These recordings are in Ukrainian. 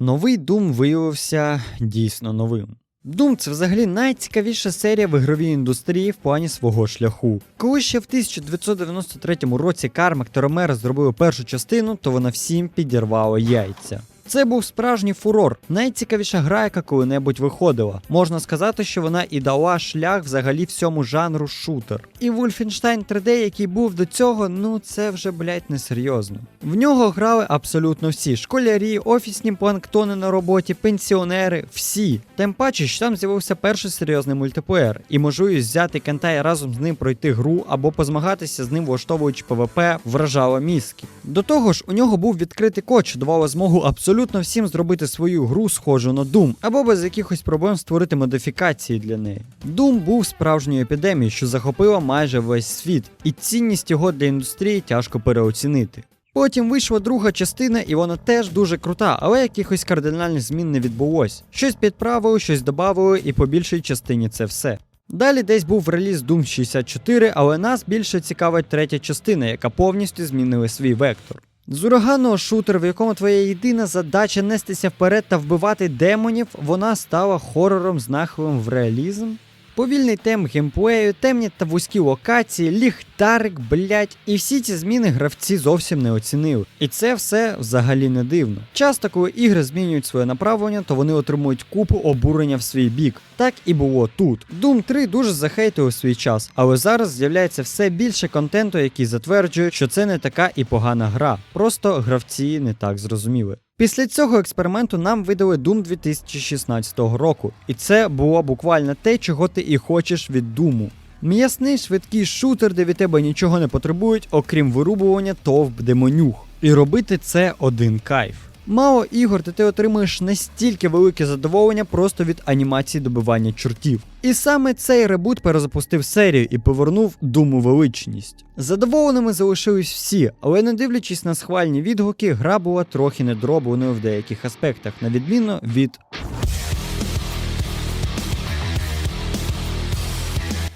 Новий Doom виявився дійсно новим. Doom – це взагалі найцікавіша серія в ігровій індустрії в плані свого шляху. Коли ще в 1993 році Кармак та Ромеро зробили першу частину, то вона всім підірвала яйця. Це був справжній фурор, найцікавіша гра, яка коли-небудь виходила. Можна сказати, що вона і дала шлях взагалі всьому жанру шутер. І Wolfenstein 3D, який був до цього, ну це вже блять несерйозно. В нього грали абсолютно всі: школярі, офісні планктони на роботі, пенсіонери, всі. Тим паче, що там з'явився перший серйозний мультиплеєр, і можливість взяти Кентай разом з ним пройти гру або позмагатися з ним, влаштовуючи ПВП, вражала мізки. До того ж, у нього був відкритий що давало змогу абсолютно всім зробити свою гру схожу на Doom, або без якихось проблем створити модифікації для неї. Doom був справжньою епідемією, що захопила майже весь світ, і цінність його для індустрії тяжко переоцінити. Потім вийшла друга частина, і вона теж дуже крута, але якихось кардинальних змін не відбулось. Щось підправили, щось додавали, і по більшій частині це все. Далі десь був реліз Doom 64, але нас більше цікавить третя частина, яка повністю змінила свій вектор. З ураганого шутер, в якому твоя єдина задача нестися вперед та вбивати демонів, вона стала хорором з нахилом в реалізм. Повільний темп геймплею, темні та вузькі локації, ліхтарик, блять. І всі ці зміни гравці зовсім не оцінили. І це все взагалі не дивно. Часто, коли ігри змінюють своє направлення, то вони отримують купу обурення в свій бік. Так і було тут. Doom 3 дуже захейтив у свій час, але зараз з'являється все більше контенту, який затверджує, що це не така і погана гра. Просто гравці не так зрозуміли. Після цього експерименту нам видали Doom 2016 року, і це було буквально те, чого ти і хочеш від Думу. М'ясний швидкий шутер, де від тебе нічого не потребують, окрім вирубування товп демонюх. І робити це один кайф. Мало ігор, де ти отримуєш настільки велике задоволення просто від анімації добивання чортів. І саме цей ребут перезапустив серію і повернув думу величність. Задоволеними залишились всі, але не дивлячись на схвальні відгуки, гра була трохи недробленою в деяких аспектах, на відміну від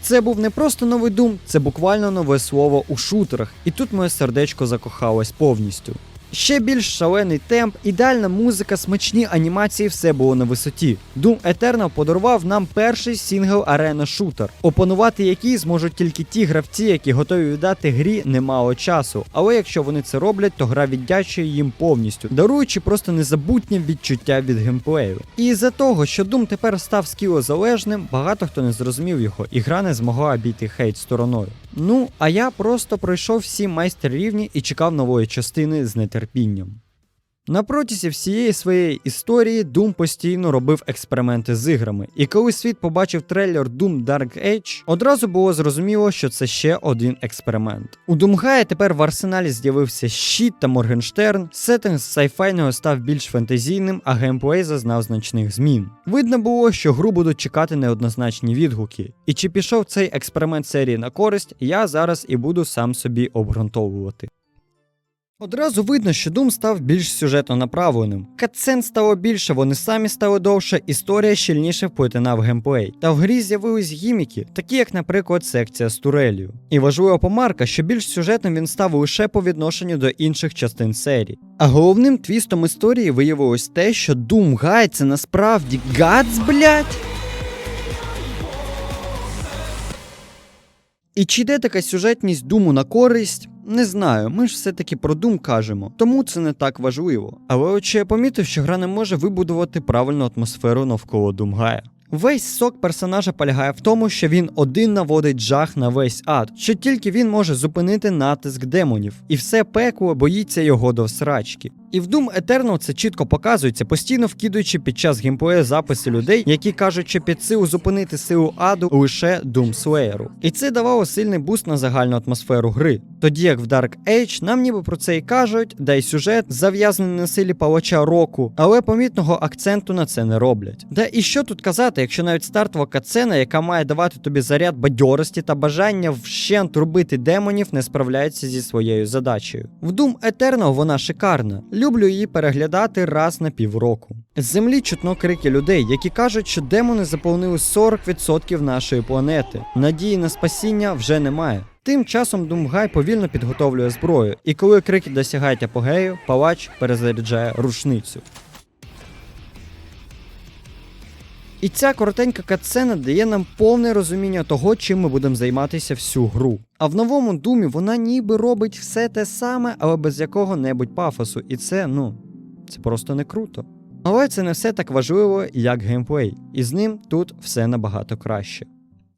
Це був не просто новий Doom, це буквально нове слово у шутерах, і тут моє сердечко закохалось повністю. Ще більш шалений темп, ідеальна музика, смачні анімації, все було на висоті. Doom Eternal подарував нам перший сінгл арена шутер, опанувати який зможуть тільки ті гравці, які готові віддати грі немало часу. Але якщо вони це роблять, то гра віддячує їм повністю, даруючи просто незабутнє відчуття від геймплею. І із-за того, що Doom тепер став скілозалежним, багато хто не зрозумів його, і гра не змогла обійти хейт стороною. Ну, а я просто пройшов всі майстер рівні і чекав нової частини з нетерпінням. На протязі всієї своєї історії Doom постійно робив експерименти з іграми, і коли світ побачив трейлер Doom Dark Age, одразу було зрозуміло, що це ще один експеримент. У Doomguy тепер в арсеналі з'явився щит та Моргенштерн, сеттинг з сайфайного став більш фентезійним, а геймплей зазнав значних змін. Видно було, що гру будуть чекати неоднозначні відгуки. І чи пішов цей експеримент серії на користь, я зараз і буду сам собі обґрунтовувати. Одразу видно, що Doom став більш сюжетно направленим. Катсцен стало більше, вони самі стали довше, історія щільніше вплетена в геймплей. Та в грі з'явились гіміки, такі як, наприклад, секція з турелью. І важлива помарка, що більш сюжетним він став лише по відношенню до інших частин серії. А головним твістом історії виявилось те, що Guy це насправді гац, блять. І чи йде така сюжетність думу на користь? Не знаю, ми ж все-таки про Doom кажемо, тому це не так важливо. Але от я помітив, що гра не може вибудувати правильну атмосферу навколо Думгая. Весь сок персонажа полягає в тому, що він один наводить жах на весь ад, що тільки він може зупинити натиск демонів, і все пекло боїться його до срачки. І в Doom Eternal це чітко показується, постійно вкидуючи під час геймплею записи людей, які кажуть, що під силу зупинити силу аду лише Doom Slayer. І це давало сильний буст на загальну атмосферу гри. Тоді як в Dark Age нам ніби про це і кажуть, да й сюжет зав'язаний на силі палача року, але помітного акценту на це не роблять. Да і що тут казати, якщо навіть стартова кацена, яка має давати тобі заряд бадьорості та бажання вщент рубити демонів, не справляється зі своєю задачею. В Doom Eternal вона шикарна. Люблю її переглядати раз на півроку. З землі чутно крики людей, які кажуть, що демони заповнили 40% нашої планети. Надії на спасіння вже немає. Тим часом Думгай повільно підготовлює зброю, і коли крики досягають апогею, палач перезаряджає рушницю. І ця коротенька катсцена дає нам повне розуміння того, чим ми будемо займатися всю гру. А в новому думі вона ніби робить все те саме, але без якого-небудь пафосу. І це, ну, це просто не круто. Але це не все так важливо, як геймплей, і з ним тут все набагато краще.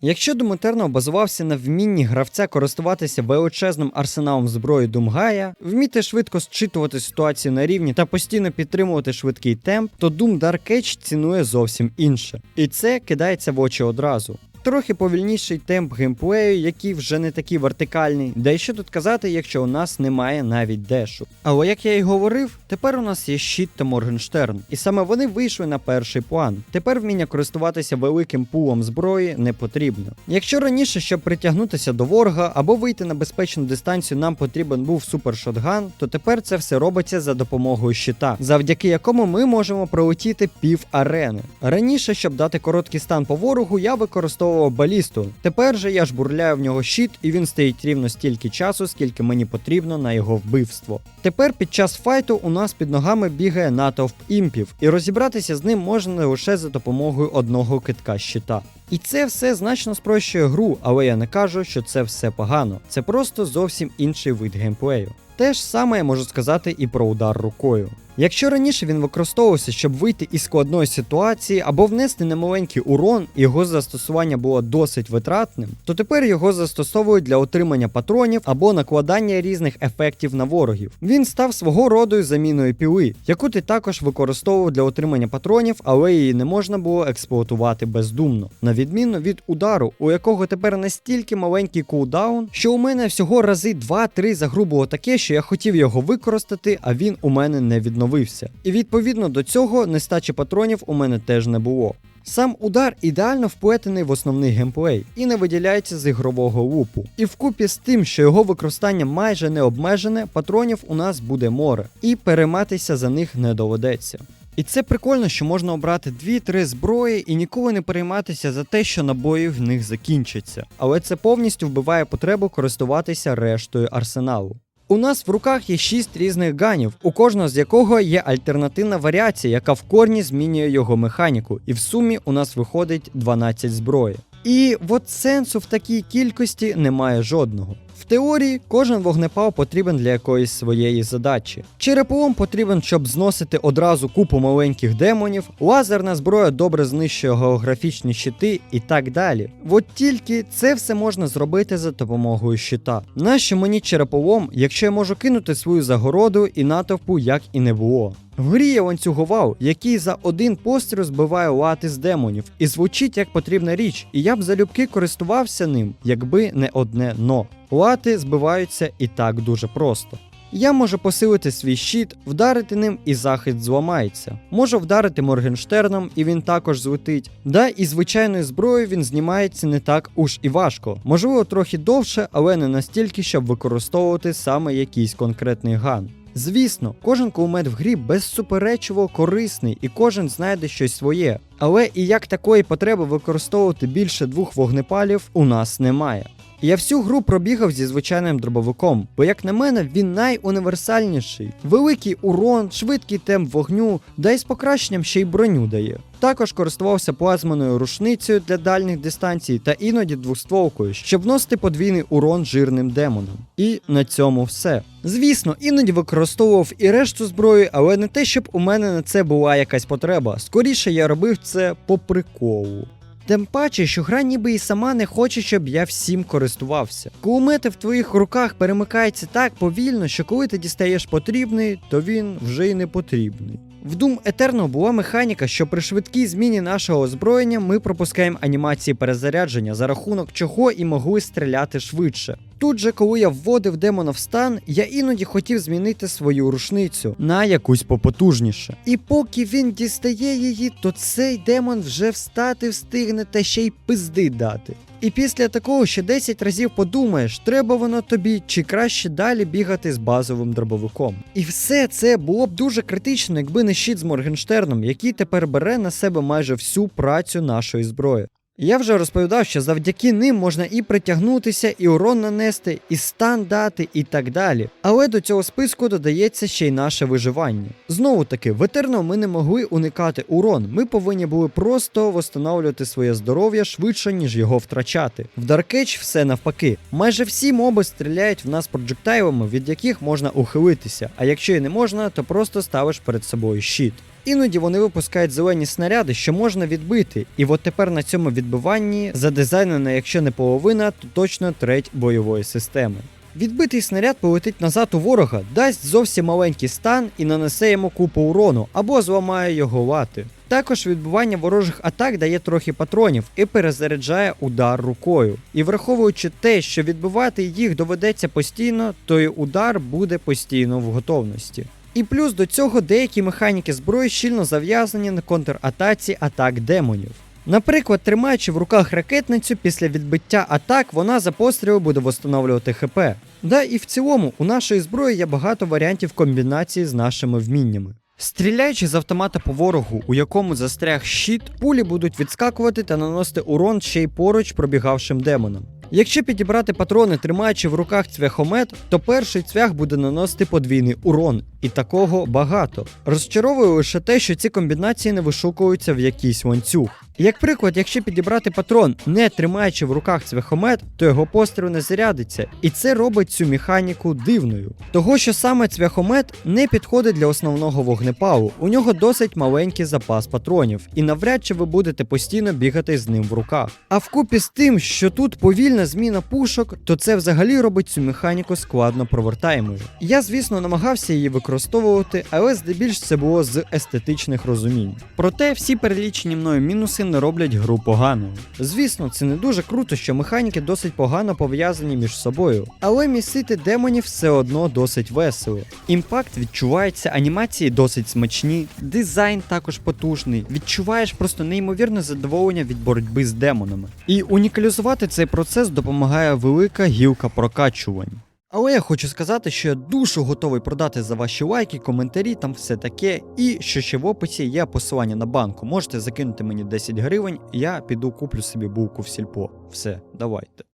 Якщо Doom базувався на вмінні гравця користуватися величезним арсеналом зброї Думгая, вміти швидко зчитувати ситуацію на рівні та постійно підтримувати швидкий темп, то Doom Dark Age цінує зовсім інше. І це кидається в очі одразу. Трохи повільніший темп геймплею, який вже не такий вертикальний. Да і що тут казати, якщо у нас немає навіть дешу. Але як я і говорив, тепер у нас є щит та Моргенштерн, і саме вони вийшли на перший план. Тепер вміння користуватися великим пулом зброї не потрібно. Якщо раніше, щоб притягнутися до ворога або вийти на безпечну дистанцію, нам потрібен був супершотган, то тепер це все робиться за допомогою щита, завдяки якому ми можемо пролетіти пів арени. Раніше, щоб дати короткий стан по ворогу, я використовував балісту. Тепер же я ж бурляю в нього щит, і він стоїть рівно стільки часу, скільки мені потрібно на його вбивство. Тепер під час файту у нас під ногами бігає натовп імпів, і розібратися з ним можна лише за допомогою одного китка щита. І це все значно спрощує гру, але я не кажу, що це все погано. Це просто зовсім інший вид геймплею. Те ж саме я можу сказати і про удар рукою. Якщо раніше він використовувався, щоб вийти із складної ситуації або внести немаленький урон, і його застосування було досить витратним, то тепер його застосовують для отримання патронів або накладання різних ефектів на ворогів. Він став свого роду заміною піли, яку ти також використовував для отримання патронів, але її не можна було експлуатувати бездумно, на відміну від удару, у якого тепер настільки маленький кулдаун, що у мене всього рази 2-3 за гру було таке, що я хотів його використати, а він у мене не відновився. І відповідно до цього нестачі патронів у мене теж не було. Сам удар ідеально вплетений в основний геймплей і не виділяється з ігрового лупу. І вкупі з тим, що його використання майже не обмежене, патронів у нас буде море, і перейматися за них не доведеться. І це прикольно, що можна обрати 2-3 зброї і ніколи не перейматися за те, що набої в них закінчаться. Але це повністю вбиває потребу користуватися рештою арсеналу. У нас в руках є шість різних ганів, у кожного з якого є альтернативна варіація, яка в корні змінює його механіку, і в сумі у нас виходить 12 зброї. І от сенсу в такій кількості немає жодного. В теорії кожен вогнепал потрібен для якоїсь своєї задачі. Череполом потрібен, щоб зносити одразу купу маленьких демонів, лазерна зброя добре знищує географічні щити і так далі. От тільки це все можна зробити за допомогою щита. Нащо мені череполом, якщо я можу кинути свою загороду і натовпу як і не було? В грі є ланцюговал, який за один постріл збиває лати з демонів, і звучить як потрібна річ, і я б залюбки користувався ним, якби не одне но. Лати збиваються і так дуже просто. Я можу посилити свій щит, вдарити ним і захист зламається. Можу вдарити Моргенштерном, і він також злетить. Да, і звичайною зброєю він знімається не так уж і важко. Можливо, трохи довше, але не настільки, щоб використовувати саме якийсь конкретний ган. Звісно, кожен кулемет в грі безсуперечливо корисний, і кожен знайде щось своє. Але і як такої потреби використовувати більше двох вогнепалів у нас немає. Я всю гру пробігав зі звичайним дробовиком, бо, як на мене, він найуніверсальніший. Великий урон, швидкий темп вогню, да й з покращенням ще й броню дає. Також користувався плазманою рушницею для дальніх дистанцій та іноді двостволкою, щоб вносити подвійний урон жирним демонам. І на цьому все. Звісно, іноді використовував і решту зброї, але не те, щоб у мене на це була якась потреба. Скоріше я робив це по приколу. Тим паче, що гра ніби і сама не хоче, щоб я всім користувався. Кулемети в твоїх руках перемикаються так повільно, що коли ти дістаєш потрібний, то він вже й не потрібний. В Doom Eternal була механіка, що при швидкій зміні нашого озброєння ми пропускаємо анімації перезарядження, за рахунок чого і могли стріляти швидше. Тут же, коли я вводив демона в стан, я іноді хотів змінити свою рушницю на якусь попотужніше. І поки він дістає її, то цей демон вже встати встигне та ще й пизди дати. І після такого ще 10 разів подумаєш, треба воно тобі, чи краще далі бігати з базовим дробовиком. І все це було б дуже критично, якби не щит з Моргенштерном, який тепер бере на себе майже всю працю нашої зброї. Я вже розповідав, що завдяки ним можна і притягнутися, і урон нанести, і стан дати, і так далі. Але до цього списку додається ще й наше виживання. Знову таки, в Етерно ми не могли уникати урон. Ми повинні були просто восстанавлювати своє здоров'я швидше, ніж його втрачати. В Age все навпаки. Майже всі моби стріляють в нас проджектайлами, від яких можна ухилитися. А якщо і не можна, то просто ставиш перед собою щит. Іноді вони випускають зелені снаряди, що можна відбити. І от тепер на цьому відбиванні задизайнена, якщо не половина, то точно треть бойової системи. Відбитий снаряд полетить назад у ворога, дасть зовсім маленький стан і нанесе йому купу урону або зламає його лати. Також відбивання ворожих атак дає трохи патронів і перезаряджає удар рукою. І враховуючи те, що відбивати їх доведеться постійно, то і удар буде постійно в готовності. І плюс до цього деякі механіки зброї щільно зав'язані на контратаці атак демонів. Наприклад, тримаючи в руках ракетницю після відбиття атак, вона за постріли буде восстановлювати ХП. Да і в цілому у нашої зброї є багато варіантів комбінації з нашими вміннями. Стріляючи з автомата по ворогу, у якому застряг щит, пулі будуть відскакувати та наносити урон ще й поруч пробігавшим демонам. Якщо підібрати патрони, тримаючи в руках цвяхомет, то перший цвях буде наносити подвійний урон, і такого багато. Розчаровує лише те, що ці комбінації не вишукуються в якийсь ланцюг. Як приклад, якщо підібрати патрон, не тримаючи в руках цвяхомет, то його постріл не зарядиться, і це робить цю механіку дивною. Того, що саме цвяхомет не підходить для основного вогнепалу, у нього досить маленький запас патронів, і навряд чи ви будете постійно бігати з ним в руках. А вкупі з тим, що тут повільна зміна пушок, то це взагалі робить цю механіку складно провертаємою. Я, звісно, намагався її використовувати, але здебільш це було з естетичних розумінь. Проте всі перелічені мною мінуси не роблять гру поганою. Звісно, це не дуже круто, що механіки досить погано пов'язані між собою, але місити демонів все одно досить весело. Імпакт відчувається, анімації досить смачні, дизайн також потужний. Відчуваєш просто неймовірне задоволення від боротьби з демонами. І унікалізувати цей процес допомагає велика гілка прокачувань. Але я хочу сказати, що я душу готовий продати за ваші лайки, коментарі, там все таке. І що ще в описі є посилання на банку. Можете закинути мені 10 гривень, я піду куплю собі булку в сільпо. Все, давайте.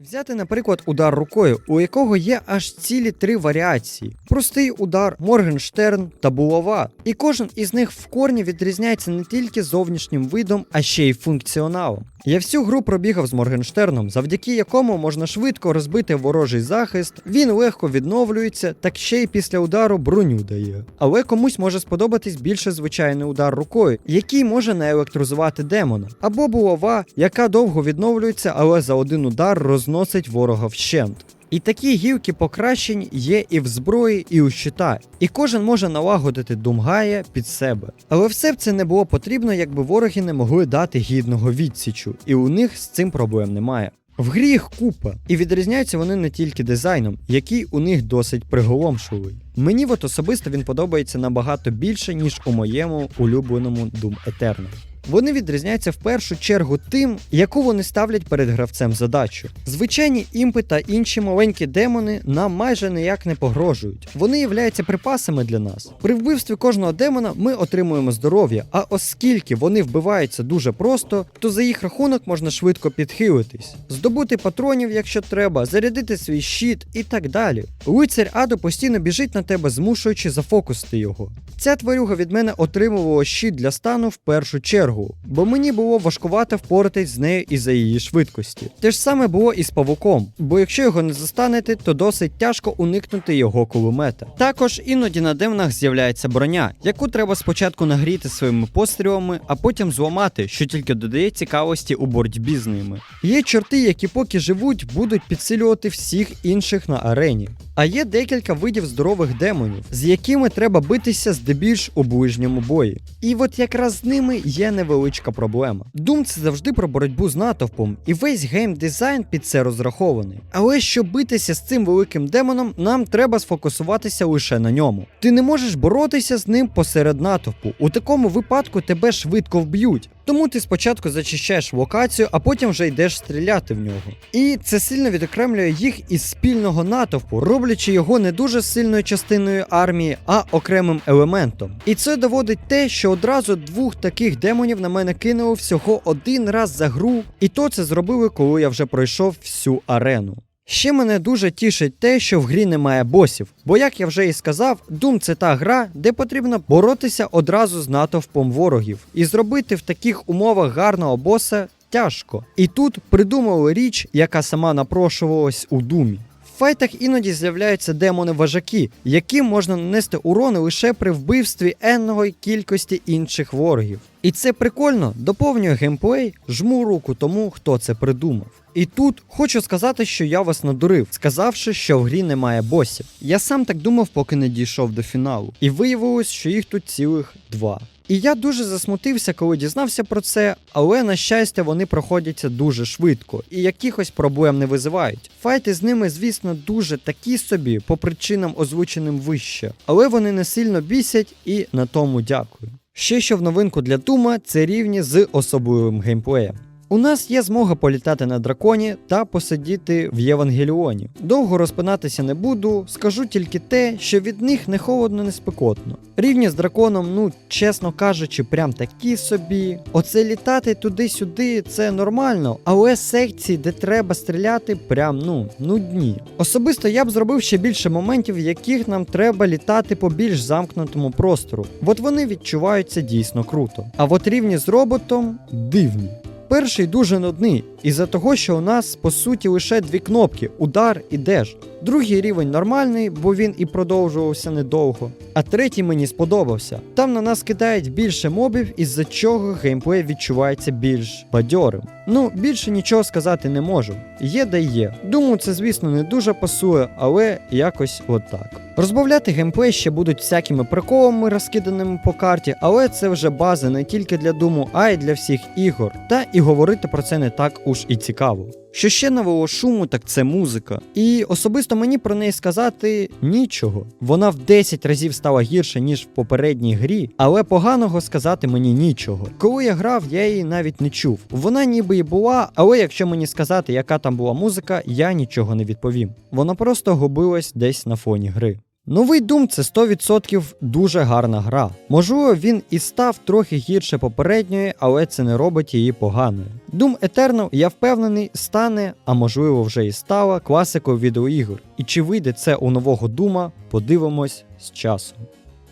Взяти, наприклад, удар рукою, у якого є аж цілі три варіації: простий удар, Моргенштерн та булава. І кожен із них в корні відрізняється не тільки зовнішнім видом, а ще й функціоналом. Я всю гру пробігав з Моргенштерном, завдяки якому можна швидко розбити ворожий захист, він легко відновлюється, так ще й після удару броню дає. Але комусь може сподобатись більше звичайний удар рукою, який може наелектризувати демона, або булава, яка довго відновлюється, але за один удар розносить ворога вщент. І такі гілки покращень є і в зброї, і у щита, і кожен може налагодити думгає під себе. Але все б це не було потрібно, якби вороги не могли дати гідного відсічу, і у них з цим проблем немає. В грі їх купа, і відрізняються вони не тільки дизайном, який у них досить приголомшливий. Мені от особисто він подобається набагато більше, ніж у моєму улюбленому Doom Eternal. Вони відрізняються в першу чергу тим, яку вони ставлять перед гравцем задачу. Звичайні імпи та інші маленькі демони нам майже ніяк не погрожують. Вони являються припасами для нас. При вбивстві кожного демона ми отримуємо здоров'я, а оскільки вони вбиваються дуже просто, то за їх рахунок можна швидко підхилитись, здобути патронів, якщо треба, зарядити свій щит і так далі. Лицар Аду постійно біжить на тебе, змушуючи зафокусити його. Ця тварюга від мене отримувала щит для стану в першу чергу, бо мені було важкувато впоратись з нею із-за її швидкості. Те ж саме було і з павуком, бо якщо його не застанете, то досить тяжко уникнути його кулемета. Також іноді на демонах з'являється броня, яку треба спочатку нагріти своїми пострілами, а потім зламати, що тільки додає цікавості у боротьбі з ними. Є чорти, які поки живуть, будуть підсилювати всіх інших на арені. А є декілька видів здорових демонів, з якими треба битися здебільш у ближньому бої. І от якраз з ними є невеличка проблема. Doom це завжди про боротьбу з натовпом, і весь геймдизайн під це розрахований. Але щоб битися з цим великим демоном, нам треба сфокусуватися лише на ньому. Ти не можеш боротися з ним посеред натовпу. У такому випадку тебе швидко вб'ють. Тому ти спочатку зачищаєш локацію, а потім вже йдеш стріляти в нього. І це сильно відокремлює їх із спільного натовпу, роблячи його не дуже сильною частиною армії, а окремим елементом. І це доводить те, що одразу двох таких демонів на мене кинуло всього один раз за гру, і то це зробили, коли я вже пройшов всю арену. Ще мене дуже тішить те, що в грі немає босів, бо як я вже і сказав, Doom це та гра, де потрібно боротися одразу з натовпом ворогів, і зробити в таких умовах гарного боса тяжко. І тут придумали річ, яка сама напрошувалась у Думі. Файтах іноді з'являються демони-важаки, яким можна нанести урони лише при вбивстві енної кількості інших ворогів. І це прикольно, доповнює геймплей, жму руку тому, хто це придумав. І тут хочу сказати, що я вас надурив, сказавши, що в грі немає босів. Я сам так думав, поки не дійшов до фіналу. І виявилось, що їх тут цілих два. І я дуже засмутився, коли дізнався про це, але на щастя вони проходяться дуже швидко і якихось проблем не визивають. Файти з ними, звісно, дуже такі собі, по причинам озвученим вище, але вони не сильно бісять і на тому дякую. Ще що в новинку для Дума це рівні з особливим геймплеєм. У нас є змога політати на драконі та посидіти в Євангеліоні. Довго розпинатися не буду, скажу тільки те, що від них не холодно, не спекотно. Рівні з драконом, ну чесно кажучи, прям такі собі. Оце літати туди-сюди це нормально, але секції, де треба стріляти, прям ну нудні. Особисто я б зробив ще більше моментів, в яких нам треба літати по більш замкнутому простору. От вони відчуваються дійсно круто. А от рівні з роботом дивні. Перший дуже нудний, із-за того, що у нас по суті лише дві кнопки удар і деш. Другий рівень нормальний, бо він і продовжувався недовго. А третій мені сподобався. Там на нас кидають більше мобів, із-за чого геймплей відчувається більш бадьорим. Ну, більше нічого сказати не можу. Є да є. Думаю, це, звісно, не дуже пасує, але якось отак. Розбавляти геймплей ще будуть всякими приколами, розкиданими по карті, але це вже база не тільки для Думу, а й для всіх ігор. Та і говорити про це не так уж і цікаво. Що ще нового шуму, так це музика. І особисто мені про неї сказати нічого. Вона в 10 разів стала гірше, ніж в попередній грі, але поганого сказати мені нічого. Коли я грав, я її навіть не чув. Вона ніби і була, але якщо мені сказати, яка там була музика, я нічого не відповім. Вона просто губилась десь на фоні гри. Новий Doom це 100% дуже гарна гра. Можливо, він і став трохи гірше попередньої, але це не робить її поганою. Doom Eternal, я впевнений, стане, а можливо вже і стала класикою відеоігор. І чи вийде це у нового Дума, подивимось з часом.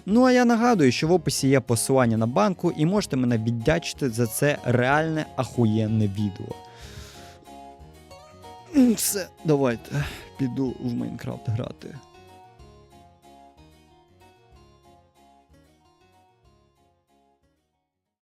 Ну а я нагадую, що в описі є посилання на банку, і можете мене віддячити за це реальне ахуєнне відео. Все, давайте піду в Майнкрафт грати.